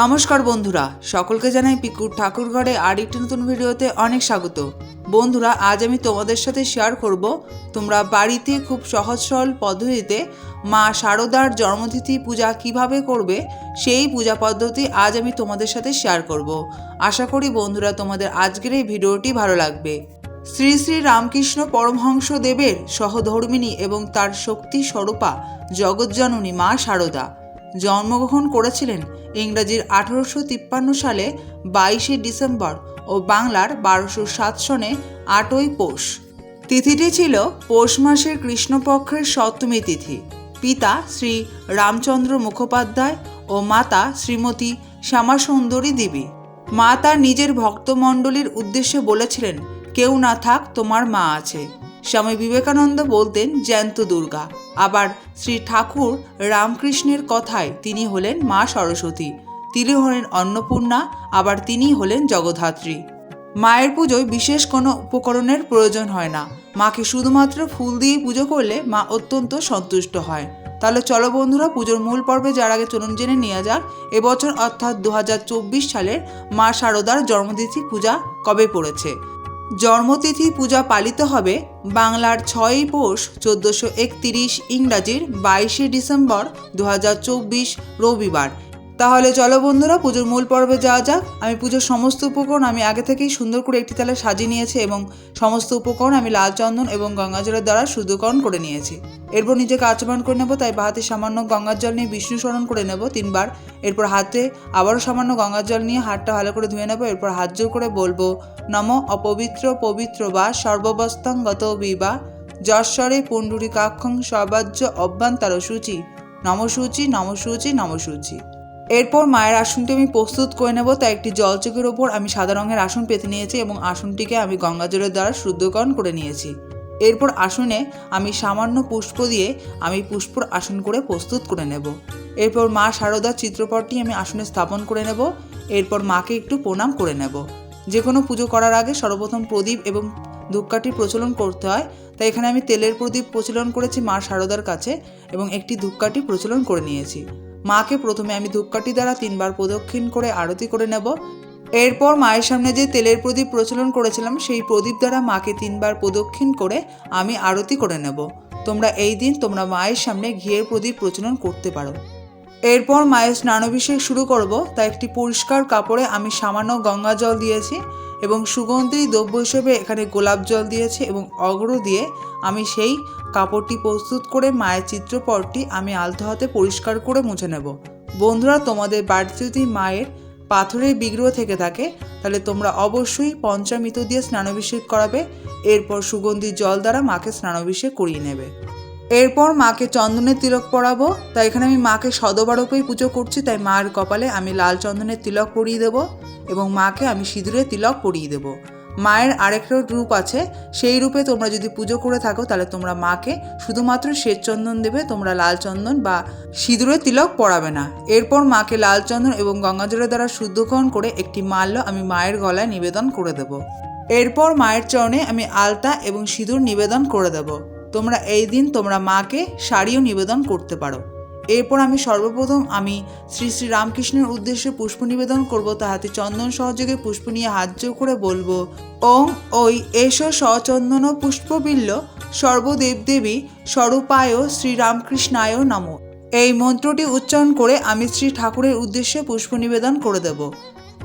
নমস্কার বন্ধুরা, সকলকে জানাই পিকুর ঠাকুর ঘরে আর একটি নতুন ভিডিওতে অনেক স্বাগত। বন্ধুরা, আজ আমি তোমাদের সাথে শেয়ার করব তোমরা বাড়িতে খুব সহজ সরল পদ্ধতিতে মা শারদার জন্মতিথি পূজা কীভাবে করবে সেই পূজা পদ্ধতি আজ আমি তোমাদের সাথে শেয়ার করব। আশা করি বন্ধুরা, তোমাদের আজকের এই ভিডিওটি ভালো লাগবে। শ্রী শ্রী রামকৃষ্ণ পরমহংস দেবের সহধর্মিণী এবং তার শক্তি স্বরূপা জগজ্জননী মা শারদা জন্মগ্রহণ করেছিলেন ইংরাজির আঠারোশো তিপ্পান্ন সালে বাইশে ডিসেম্বর ও বাংলার বারোশো সাত সনে আটই পৌষ। তিথিটি ছিল পৌষ মাসের কৃষ্ণপক্ষের সপ্তমী তিথি। পিতা শ্রী রামচন্দ্র মুখোপাধ্যায় ও মাতা শ্রীমতী শ্যামাসুন্দরী দেবী। মা তার নিজের ভক্তমণ্ডলীর উদ্দেশ্যে বলেছিলেন কেউ না থাক, তোমার মা আছে। স্বামী বিবেকানন্দ বলতেন জ্যান্ত দুর্গা। আবার শ্রী ঠাকুর রামকৃষ্ণের কথায় তিনি হলেন মা সরস্বতী, তিনি হলেন অন্নপূর্ণা, আবার তিনি হলেন জগদ্ধাত্রী। মায়ের পুজোয় বিশেষ কোনো উপকরণের প্রয়োজন হয় না। মাকে শুধুমাত্র ফুল দিয়ে পুজো করলে মা অত্যন্ত সন্তুষ্ট হয়। তাহলে চলো বন্ধুরা, পুজোর মূল পর্বে যার আগে চলুন জেনে নেওয়া যাক, এবছর অর্থাৎ দু হাজার চব্বিশ সালের মা শারদার জন্মতিথি পূজা কবে পড়েছে? জন্মতিথি পূজা পালিত হবে বাংলার ছয়ই পৌষ চোদ্দোশো একতিরিশ ইংরাজির বাইশে ডিসেম্বর দু হাজার চব্বিশ রবিবার। তাহলে চলো বন্ধুরা, পুজোর মূল পর্বে যাওয়া যাক। আমি পুজোর সমস্ত উপকরণ আমি আগে থেকেই সুন্দর করে একটি তালে সাজিয়ে নিয়েছি এবং সমস্ত উপকরণ আমি লাল চন্দন এবং গঙ্গাজলের দ্বারা শুদ্ধকরণ করে নিয়েছি। এরপর নিজেকে আচমন করে নেব, তাই হাতে সামান্য গঙ্গার জল নিয়ে বিষ্ণু স্মরণ করে নেব তিনবার। এরপর হাতে আবারও সামান্য গঙ্গার জল নিয়ে হাতটা ভালো করে ধুয়ে নেব। এরপর হাত জোর করে বলব, নম অপবিত্র পবিত্র বা সর্ববস্তাঙ্গত বিবা যশ্বরে পুণ্ডরিকাক্ষং সর্বাজ্য অভ্যন্তর সূচি নমসূচি নমসূচি নমসূচি। এরপর মায়ের আসনটি আমি প্রস্তুত করে নেব, তাই একটি জলচোখের ওপর আমি সাদা রঙের আসন পেতে নিয়েছি এবং আসনটিকে আমি গঙ্গাজলের দ্বারা শুদ্ধকরণ করে নিয়েছি। এরপর আসনে আমি সামান্য পুষ্প দিয়ে আমি পুষ্পর আসন করে প্রস্তুত করে নেব। এরপর মা শারদার চিত্রপটটি আমি আসনে স্থাপন করে নেব। এরপর মাকে একটু প্রণাম করে নেব। যে কোনো পুজো করার আগে সর্বপ্রথম প্রদীপ এবং ধূপকাঠির প্রচলন করতে হয়, তাই এখানে আমি তেলের প্রদীপ প্রচলন করেছি মা শারদার কাছে এবং একটি ধূপকাঠি প্রচলন করে নিয়েছি। মাকে প্রথমে আমি ধূপকাঠি দ্বারা তিনবার প্রদক্ষিণ করে আরতি করে নেব। এরপর মায়ের সামনে যে তেলের প্রদীপ প্রচলন করেছিলাম, সেই প্রদীপ দ্বারা মাকে তিনবার প্রদক্ষিণ করে আমি আরতি করে নেব। তোমরা এই দিন তোমরা মায়ের সামনে ঘিয়ের প্রদীপ প্রচলন করতে পারো। এরপর মায়ের স্নানাভিষেক শুরু করব তা একটি পরিষ্কার কাপড়ে আমি সামান্য গঙ্গা জল দিয়েছি। এবং সুগন্ধি দ্রব্য হিসেবে এখানে গোলাপ জল দিয়েছে এবং অগ্র দিয়ে আমি সেই কাপড়টি প্রস্তুত করে মায়ের চিত্রপটটি আমি আলতো হাতে পরিষ্কার করে মুছে নেব। বন্ধুরা, তোমাদের বাড়িতে যদি মায়ের পাথরের বিগ্রহ থেকে থাকে, তাহলে তোমরা অবশ্যই পঞ্চামৃত দিয়ে স্নানাভিষেক করাবে, এরপর সুগন্ধি জল দ্বারা মাকে স্নানাভিষেক করিয়ে নেবে। এরপর মাকে চন্দনের তিলক পরাবো। তাই এখানে আমি মাকে সদবারূপেই পুজো করছি, তাই মার কপালে আমি লাল চন্দনের তিলক পরিয়ে দেবো এবং মাকে আমি সিঁদুরে তিলক পরিয়ে দেবো। মায়ের আরেকটা রূপ আছে, সেই রূপে তোমরা যদি পুজো করে থাকো, তাহলে তোমরা মাকে শুধুমাত্র শ্বেত চন্দন দেবে, তোমরা লাল চন্দন বা সিঁদুরের তিলক পরাবে না। এরপর মাকে লাল চন্দন এবং গঙ্গাজলের দ্বারা শুদ্ধকরণ করে একটি মাল্য আমি মায়ের গলায় নিবেদন করে দেব। এরপর মায়ের চরণে আমি আলতা এবং সিঁদুর নিবেদন করে দেব। তোমরা এই দিন তোমরা মাকে শাড়িও নিবেদন করতে পারো। এরপর আমি সর্বপ্রথম আমি শ্রী শ্রী রামকৃষ্ণের উদ্দেশ্যে পুষ্প নিবেদন করব, তাহাতে চন্দন সহযোগে পুষ্প নিয়ে হাত জোর করে বলব ওং ওই এস সচন্দন পুষ্পবিল্ল সর্বদেবদেবী স্বরূপায় শ্রীরামকৃষ্ণায় নম। এই মন্ত্রটি উচ্চারণ করে আমি শ্রী ঠাকুরের উদ্দেশ্যে পুষ্প নিবেদন করে দেব।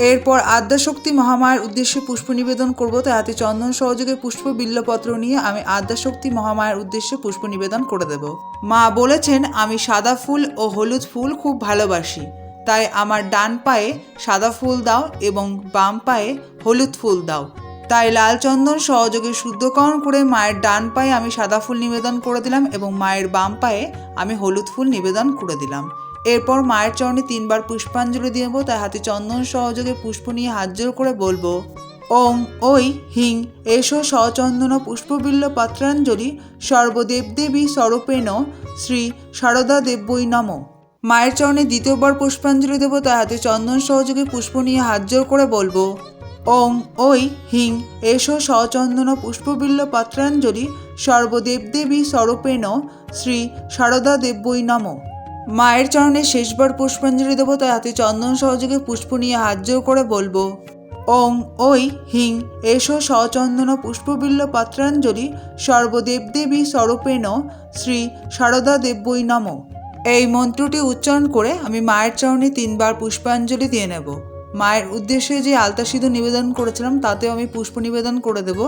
এরপর আদ্যাশক্তি মহামায়ের উদ্দেশ্যে পুষ্প নিবেদন করব। তাই হাতে চন্দন সহযোগে পুষ্প বিল্লপত্র নিয়ে আমি আদ্যাশক্তি মহামায়ের উদ্দেশ্যে পুষ্প নিবেদন করে দেব। মা বলেছেন, আমি সাদা ফুল ও হলুদ ফুল খুব ভালোবাসি। তাই আমার ডান পায়ে সাদা ফুল দাও এবং বাম পায়ে হলুদ ফুল দাও। তাই লাল চন্দন সহযোগে শুদ্ধকরণ করে মায়ের ডান পায়ে আমি সাদা ফুল নিবেদন করে দিলাম এবং মায়ের বাম পায়ে আমি হলুদ ফুল নিবেদন করে দিলাম। এরপর মায়ের চরণে তিনবার পুষ্পাঞ্জলি দেবো তাই হাতে চন্দন সহযোগে পুষ্প নিয়ে হাত জোর করে বলব ওং ওই, হিং, এসো সচন্দন পুষ্পবিল্ল পাত্রাঞ্জলি সর্বদেবদেবী স্বরূপেণ শ্রী সারদা দেব্যই নম। মায়ের চরণে দ্বিতীয়বার পুষ্পাঞ্জলি দেব তাই হাতে চন্দন সহযোগে পুষ্প নিয়ে হাত জোর করে বলব ওং ওই, হিং, এসো সচন্দন পুষ্পবিল্ল পাত্রাঞ্জলি সর্বদেবদেবী স্বরূপেণ শ্রী সারদা দেব্যই নম। মায়ের চরণে শেষবার পুষ্পাঞ্জলি দেবো, তাই হাতে চন্দন সহযোগে পুষ্প নিয়ে হাত জোর করে বলব, ওং ওই হিং, এসো সচন্দন পুষ্পবিল্ল পাত্রাঞ্জলি সর্বদেবদেবী স্বরূপেণ শ্রী সারদা দেব্যই নম। এই মন্ত্রটি উচ্চারণ করে আমি মায়ের চরণে তিনবার পুষ্পাঞ্জলি দিয়ে নেব। মায়ের উদ্দেশ্যে যে আলতা সিঁদু নিবেদন করেছিলাম, তাতেও আমি পুষ্প নিবেদন করে দেব।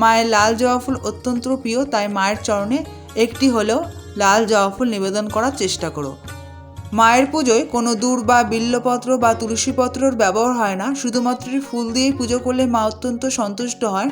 মায়ের লাল জবা ফুল অত্যন্ত প্রিয়, তাই মায়ের চরণে একটি হলেও লাল জবা ফুল নিবেদন করার চেষ্টা করো। মায়ের পুজোয় কোনো দূর বা বিল্লপত্র বা তুলসীপত্রর ব্যবহার হয় না। শুধুমাত্র ফুল দিয়েই পুজো করলে মা অত্যন্ত সন্তুষ্ট হয়।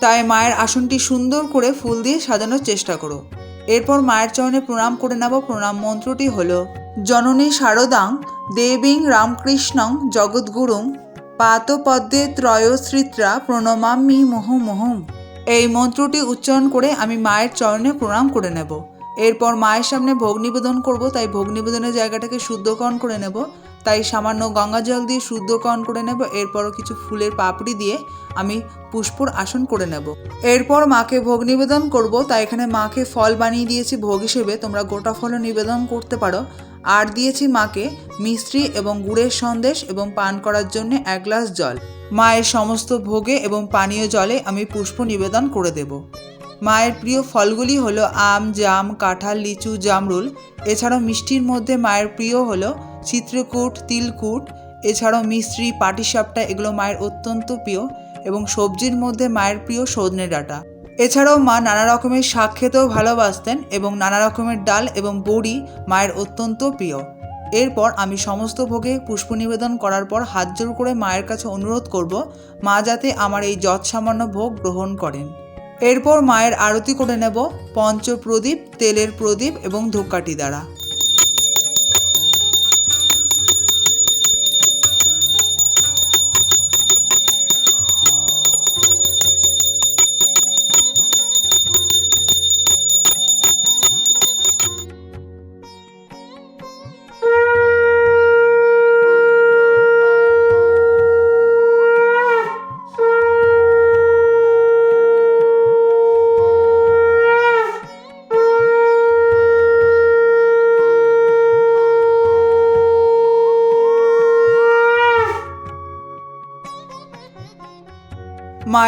তাই মায়ের আসনটি সুন্দর করে ফুল দিয়ে সাজানোর চেষ্টা করো। এরপর মায়ের চরণে প্রণাম করে নেব। প্রণাম মন্ত্রটি হল, জননী শারদাং দেবীং রামকৃষ্ণং জগদ্গুরুং পাতপদ্মে ত্রয়শ্রিত্রা প্রণমামি মোহমোহম এই মন্ত্রটি উচ্চারণ করে আমি মায়ের চরণে প্রণাম করে নেব। এরপর মায়ের সামনে ভোগ নিবেদন করব, তাই ভোগ নিবেদনের জায়গাটাকে শুদ্ধকরণ করে নেব। তাই সামান্য গঙ্গা জল দিয়ে শুদ্ধকরণ করে নেব, এরপরও কিছু ফুলের পাপড়ি দিয়ে আমি পুষ্পর আসন করে নেব। এরপর মাকে ভোগ নিবেদন করব, তাই এখানে মাকে ফল বানিয়ে দিয়েছি ভোগ হিসেবে, তোমরা গোটা ফলও নিবেদন করতে পারো। আর দিয়েছি মাকে মিষ্টি এবং গুড়ের সন্দেশ এবং পান করার জন্য এক গ্লাস জল। মায়ের সমস্ত ভোগে এবং পানীয় জলে আমি পুষ্প নিবেদন করে দেব। মায়ের প্রিয় ফলগুলি হলো আম, জাম, কাঁঠাল, লিচু, জামরুল। এছাড়াও মিষ্টির মধ্যে মায়ের প্রিয় হলো চিত্রকূট, তিলকুট। এছাড়াও মিষ্টি পাটিসাপটা, এগুলো মায়ের অত্যন্ত প্রিয় এবং সবজির মধ্যে মায়ের প্রিয় সজনে ডাঁটা। এছাড়াও মা নানা রকমের শাক খেতেও ভালোবাসতেন এবং নানা রকমের ডাল এবং বড়ি মায়ের অত্যন্ত প্রিয়। এরপর আমি সমস্ত ভোগে পুষ্প নিবেদন করার পর হাত জোর করে মায়ের কাছে অনুরোধ করব, মা যাতে আমার এই যৎ সামান্য ভোগ গ্রহণ করেন। এরপর মায়ের আরতি করে নেব পঞ্চ প্রদীপ তেলের প্রদীপ এবং ধূপকাঠি দ্বারা।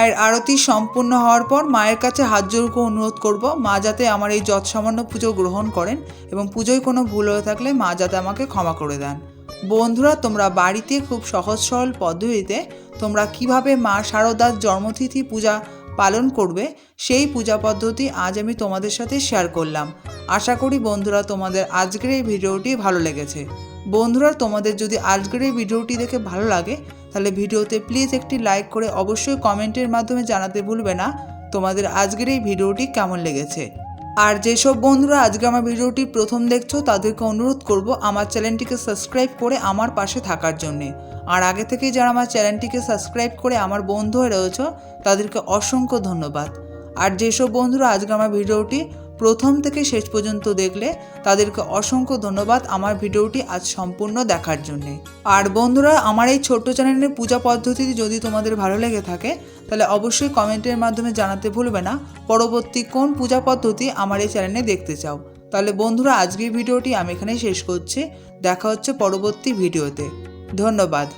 মায়ের আরতি সম্পূর্ণ হওয়ার পর মায়ের কাছে হাত জোরকে অনুরোধ করব, মা যাতে আমার এই যৎসামান্য পুজো গ্রহণ করেন এবং পুজোয় কোনো ভুল হয়ে থাকলে মা যাতে আমাকে ক্ষমা করে দেন। বন্ধুরা, তোমরা বাড়িতে খুব সহজ সরল পদ্ধতিতে তোমরা কীভাবে মা শারদার জন্মতিথি পূজা পালন করবে, সেই পূজা পদ্ধতি আজ আমি তোমাদের সাথে শেয়ার করলাম। আশা করি বন্ধুরা, তোমাদের আজকের এই ভিডিওটি ভালো লেগেছে। বন্ধুরা, তোমাদের যদি আজকের এই ভিডিওটি দেখে ভালো লাগে তাহলে ভিডিওতে প্লিজ একটি লাইক করে অবশ্যই কমেন্টের মাধ্যমে জানাতে ভুলবে না। তোমাদের আজকের এই ভিডিওটি কেমন লেগেছে? আর যেসব বন্ধুরা আজকে আমার ভিডিওটি প্রথম দেখছ, তাদেরকে অনুরোধ করব আমার চ্যানেলটিকে সাবস্ক্রাইব করে আমার পাশে থাকার জন্যে। আর আগে থেকেই যারা আমার চ্যানেলটিকে সাবস্ক্রাইব করে আমার বন্ধু হয়ে রয়েছে, তাদেরকে অসংখ্য ধন্যবাদ। আর যেসব বন্ধুরা আজকে আমার ভিডিওটি প্রথম থেকে শেষ পর্যন্ত দেখলে তাদেরকে অসংখ্য ধন্যবাদ আমার ভিডিওটি আজ সম্পূর্ণ দেখার জন্যে। আর বন্ধুরা, আমার এই ছোট্ট চ্যানেলের পূজা পদ্ধতিটি যদি তোমাদের ভালো লেগে থাকে, তাহলে অবশ্যই কমেন্টের মাধ্যমে জানাতে ভুলবে না। পরবর্তী কোন পূজা পদ্ধতি আমার এই চ্যানেলে দেখতে চাও? তাহলে বন্ধুরা, আজকের ভিডিওটি আমি এখানেই শেষ করছি। দেখা হচ্ছে পরবর্তী ভিডিওতে। ধন্যবাদ।